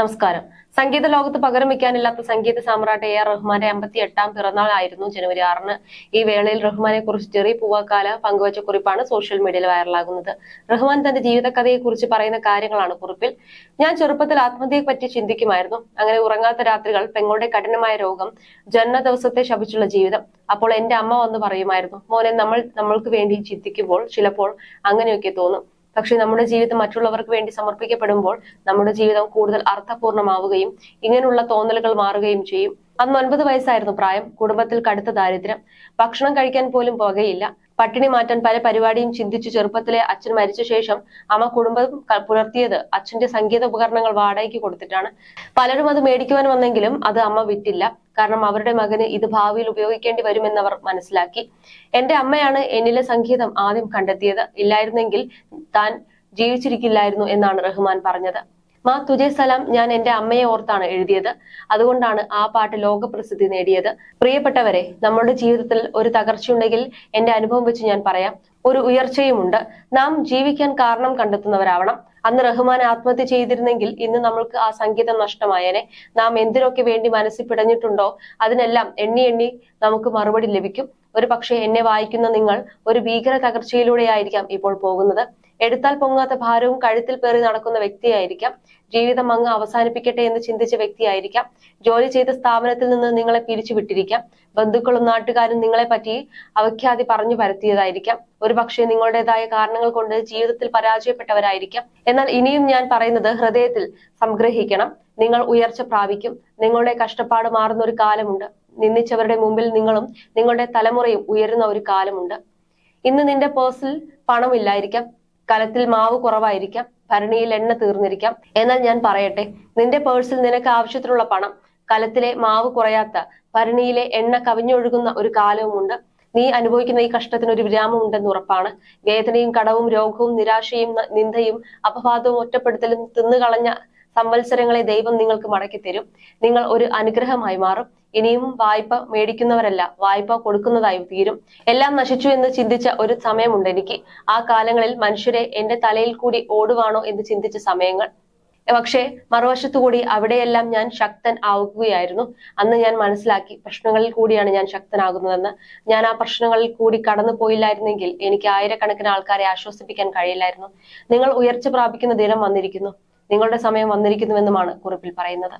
നമസ്കാരം. സംഗീത ലോകത്ത് പകരം വെക്കാനില്ലാത്ത സംഗീത സാമ്രാട്ട് എ ആർ റഹ്മാന്റെ അമ്പത്തി എട്ടാം പിറന്നാൾ ആയിരുന്നു ജനുവരി ആറിന്. ഈ വേളയിൽ റഹ്മാനെ കുറിച്ച് ചെറിയ പൂവാക്കാല പങ്കുവച്ച കുറിപ്പാണ് സോഷ്യൽ മീഡിയയിൽ വൈറലാകുന്നത്. റഹ്മാൻ തന്റെ ജീവിതകഥയെ കുറിച്ച് പറയുന്ന കാര്യങ്ങളാണ് കുറിപ്പിൽ. ഞാൻ ചെറുപ്പത്തിൽ ആത്മഹത്യയെ പറ്റി ചിന്തിക്കുമായിരുന്നു. അങ്ങനെ ഉറങ്ങാത്ത രാത്രികൾ പെങ്ങളുടെ കഠിനമായ രോഗം ജന്മ ദിവസത്തെ ശപിച്ചുള്ള ജീവിതം. അപ്പോൾ എന്റെ അമ്മ വന്ന് പറയുമായിരുന്നു മോനെ നമ്മൾ നമ്മൾക്ക് വേണ്ടി ചിന്തിക്കുമ്പോൾ ചിലപ്പോൾ അങ്ങനെയൊക്കെ തോന്നും. പക്ഷെ നമ്മുടെ ജീവിതം മറ്റുള്ളവർക്ക് വേണ്ടി സമർപ്പിക്കപ്പെടുമ്പോൾ നമ്മുടെ ജീവിതം കൂടുതൽ അർത്ഥപൂർണമാവുകയും ഇങ്ങനെയുള്ള തോന്നലുകൾ മാറുകയും ചെയ്യും. അന്ന് ഒൻപത് വയസ്സായിരുന്നു പ്രായം. കുടുംബത്തിൽ കടുത്ത ദാരിദ്ര്യം. ഭക്ഷണം കഴിക്കാൻ പോലും പുകയില്ല. പട്ടിണി മാറ്റാൻ പല പരിപാടിയും ചിന്തിച്ചു ചെറുപ്പത്തിലെ അച്ഛൻ മരിച്ച ശേഷം അമ്മ കുടുംബം പുലർത്തിയത് അച്ഛന്റെ സംഗീത ഉപകരണങ്ങൾ വാടകയ്ക്ക് കൊടുത്തിട്ടാണ്. പലരും അത് മേടിക്കുവാൻ വന്നെങ്കിലും അത് അമ്മ വിറ്റില്ല. കാരണം അവരുടെ മകന് ഇത് ഭാവിയിൽ ഉപയോഗിക്കേണ്ടി വരുമെന്ന് അവർ മനസ്സിലാക്കി. എന്റെ അമ്മയാണ് എന്നിലെ സംഗീതം ആദ്യം കണ്ടെത്തിയത്. ഇല്ലായിരുന്നെങ്കിൽ താൻ ജീവിച്ചിരിക്കില്ലായിരുന്നു എന്നാണ് റഹ്മാൻ പറഞ്ഞത്. മാ തുജെ സലാം ഞാൻ എന്റെ അമ്മയെ ഓർത്താണ് എഴുതിയത്. അതുകൊണ്ടാണ് ആ പാട്ട് ലോകപ്രസിദ്ധി നേടിയത്. പ്രിയപ്പെട്ടവരെ നമ്മുടെ ജീവിതത്തിൽ ഒരു തകർച്ചയുണ്ടെങ്കിൽ എന്റെ അനുഭവം വെച്ച് ഞാൻ പറയാം. ഒരു ഉയർച്ചയുമുണ്ട്. നാം ജീവിക്കാൻ കാരണം കണ്ടെത്തുന്നവരാവണം. അന്ന് റഹ്മാൻ ആത്മഹത്യ ചെയ്തിരുന്നെങ്കിൽ ഇന്ന് നമ്മൾക്ക് ആ സംഗീതം നഷ്ടമായേനെ. നാം എന്തിനൊക്കെ വേണ്ടി മനസ്സിൽ പിടഞ്ഞിട്ടുണ്ടോ അതിനെല്ലാം എണ്ണി എണ്ണി നമുക്ക് മറുപടി ലഭിക്കും. ഒരു പക്ഷേ എന്നെ വായിക്കുന്ന നിങ്ങൾ ഒരു ഭീകര തകർച്ചയിലൂടെയായിരിക്കാം ഇപ്പോൾ പോകുന്നത്. എടുത്താൽ പൊങ്ങാത്ത ഭാരവും കഴുത്തിൽ പേറി നടക്കുന്ന വ്യക്തിയായിരിക്കാം. ജീവിതം അങ്ങ് അവസാനിപ്പിക്കട്ടെ എന്ന് ചിന്തിച്ച വ്യക്തിയായിരിക്കാം. ജോലി ചെയ്ത സ്ഥാപനത്തിൽ നിന്ന് നിങ്ങളെ പിരിച്ചുവിട്ടിരിക്കാം ബന്ധുക്കളും നാട്ടുകാരും നിങ്ങളെ പറ്റി അവഖ്യാതി പറഞ്ഞു പരത്തിയതായിരിക്കാം. ഒരു പക്ഷേ നിങ്ങളുടേതായ കാരണങ്ങൾ കൊണ്ട് ജീവിതത്തിൽ പരാജയപ്പെട്ടവരായിരിക്കാം. എന്നാൽ ഇനിയും ഞാൻ പറയുന്നത് ഹൃദയത്തിൽ സംഗ്രഹിക്കണം. നിങ്ങൾ ഉയർച്ച പ്രാപിക്കും. നിങ്ങളുടെ കഷ്ടപ്പാട് മാറുന്ന ഒരു കാലമുണ്ട്. നിന്ദിച്ചവരുടെ മുമ്പിൽ നിങ്ങളും നിങ്ങളുടെ തലമുറയും ഉയരുന്ന ഒരു കാലമുണ്ട്. ഇന്ന് നിന്റെ പേഴ്സിൽ പണമില്ലായിരിക്കാം. കലത്തിൽ മാവ് കുറവായിരിക്കാം ഭരണിയിൽ എണ്ണ തീർന്നിരിക്കാം. എന്നാൽ ഞാൻ പറയട്ടെ നിന്റെ പേഴ്സിൽ നിനക്ക് ആവശ്യത്തിനുള്ള പണം കലത്തിലെ മാവ് കുറയാത്ത ഭരണിയിലെ എണ്ണ കവിഞ്ഞൊഴുകുന്ന ഒരു കാലവുമുണ്ട്. നീ അനുഭവിക്കുന്ന ഈ കഷ്ടത്തിന് ഒരു വിരാമം ഉണ്ടെന്ന് ഉറപ്പാണ്. വേദനയും കടവും രോഗവും നിരാശയും നിന്ദയും അപവാദവും ഒറ്റപ്പെടുത്തലും തിന്നുകളഞ്ഞ സംവത്സരങ്ങളെ ദൈവം നിങ്ങൾക്ക് മടക്കി തരും നിങ്ങൾ ഒരു അനുഗ്രഹമായി മാറും. ഇനിയും വായ്പ മേടിക്കുന്നവരല്ല വായ്പ കൊടുക്കുന്നതായി തീരും. എല്ലാം നശിച്ചു എന്ന് ചിന്തിച്ച ഒരു സമയമുണ്ട് എനിക്ക്. ആ കാലങ്ങളിൽ മനുഷ്യരെ എന്റെ തലയിൽ കൂടി ഓടുവാണോ എന്ന് ചിന്തിച്ച സമയങ്ങൾ. പക്ഷേ മറുവശത്തുകൂടി അവിടെയെല്ലാം ഞാൻ ശക്തൻ ആവുകയായിരുന്നു. അന്ന് ഞാൻ മനസ്സിലാക്കി പ്രശ്നങ്ങളിൽ കൂടിയാണ് ഞാൻ ശക്തനാകുന്നതെന്ന്. ഞാൻ ആ പ്രശ്നങ്ങളിൽ കൂടി കടന്നു പോയില്ലായിരുന്നെങ്കിൽ എനിക്ക് ആയിരക്കണക്കിന് ആൾക്കാരെ ആശ്വസിപ്പിക്കാൻ കഴിയില്ലായിരുന്നു. നിങ്ങൾ ഉയർച്ച പ്രാപിക്കുന്ന ദിനം വന്നിരിക്കുന്നു. നിങ്ങളുടെ സമയം വന്നിരിക്കുന്നുവെന്നുമാണ് കുറിപ്പിൽ പറയുന്നത്.